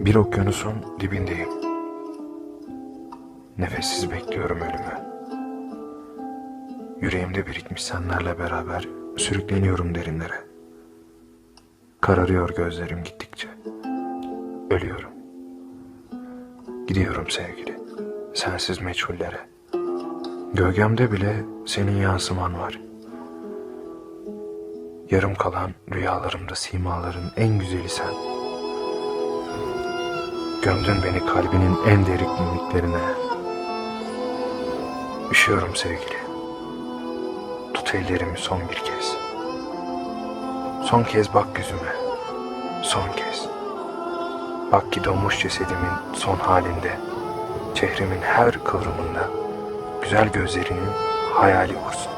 Bir okyanusun dibindeyim. Nefessiz bekliyorum ölümü. Yüreğimde birikmiş senlerle beraber sürükleniyorum derinlere. Kararıyor gözlerim gittikçe. Ölüyorum. Gidiyorum sevgili, sensiz meçhullere. Gölgemde bile senin yansıman var. Yarım kalan rüyalarımda simaların en güzeli sen. Gömdün beni kalbinin en derin mimiklerine. Üşüyorum sevgili. Tut ellerimi son bir kez. Son kez bak yüzüme. Son kez. Bak ki donmuş cesedimin son halinde. Çehremin her kıvrımında. Güzel gözlerinin hayali vursun.